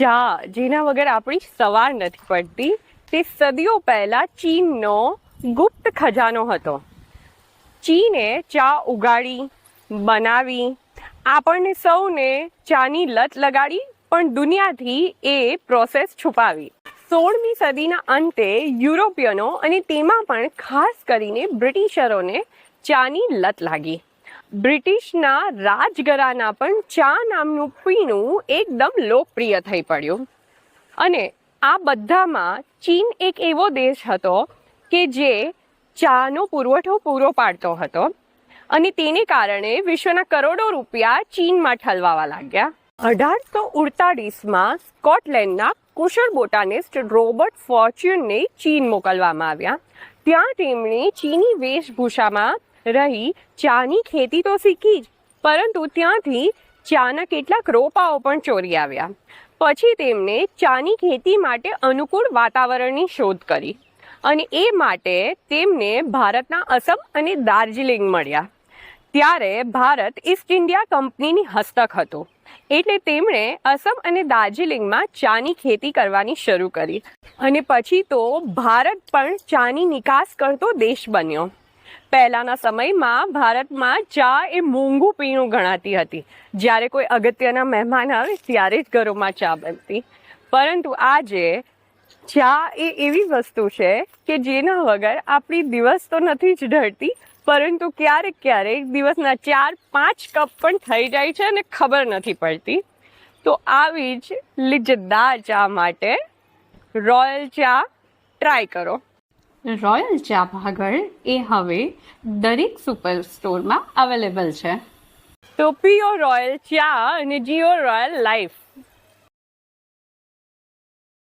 ચા જેના વગર આપણી સવાર નથી પડતી. તે સદીઓ પહેલાં ચીનનો ગુપ્ત ખજાનો હતો. ચીને ચા ઉગાડી, બનાવી. આપણને સૌને ચાની લત લગાડી, પણ દુનિયાથી એ પ્રોસેસ છુપાવી. સોળમી સદીના અંતે યુરોપિયનો અને તેમાં પણ ખાસ કરીને બ્રિટિશરોને ચાની લત લાગી. બ્રિટિશના રાજગરાના પણ ચા નામનું પીણું એકદમ લોકપ્રિય થઈ પડ્યું. અને આ બધામાં ચીન એક એવો દેશ હતો કે જે ચાનો પુરવઠો પૂરો પાડતો હતો અને તેને કારણે વિશ્વના કરોડો રૂપિયા ચીનમાં ઠલવાવા લાગ્યા. અઢારસો ઉડતાળીસમાં સ્કોટલેન્ડના કુશળ બોટાનિસ્ટ રોબર્ટ ફોર્ચ્યુનને ચીન મોકલવામાં આવ્યા. ત્યાં તેમણે ચીની વેશભૂષામાં રહી ચાની ખેતી તો શીખી જ, પરંતુ ત્યાંથી ચાના કેટલાક રોપાઓ પણ ચોરી આવ્યા. પછી તેમણે ચાની ખેતી માટે અનુકૂળ વાતાવરણની શોધ કરી અને એ માટે તેમને ભારતના અસમ અને દાર્જિલિંગ મળ્યા. ત્યારે ભારત ઈસ્ટ ઇન્ડિયા કંપનીની હસ્તક હતો, એટલે તેમણે અસમ અને દાર્જિલિંગમાં ચાની ખેતી કરવાની શરૂ કરી. અને પછી તો ભારત પણ ચાની નિકાસ કરતો દેશ બન્યો. પહેલાંના સમયમાં ભારતમાં ચા એ મોંઘું પીણું ગણાતી હતી. જ્યારે કોઈ અગત્યના મહેમાન આવે ત્યારે જ ઘરોમાં ચા બનતી. પરંતુ આજે ચા એ એવી વસ્તુ છે કે જેના વગર આપણી દિવસ તો નથી જ ઢળતી, પરંતુ ક્યારેક ક્યારેક દિવસના ચાર પાંચ કપ પણ થઈ જાય છે અને ખબર નથી પડતી. તો આવી જ લિજ્જતદાર ચા માટે રોયલ ચા ટ્રાય કરો. રોયલ ચા ભાગળ એ હવે દરેક સુપર સ્ટોરમાં અવેલેબલ છે. તો પીઓ રોયલ ચા અને જીઓ રોયલ લાઈફ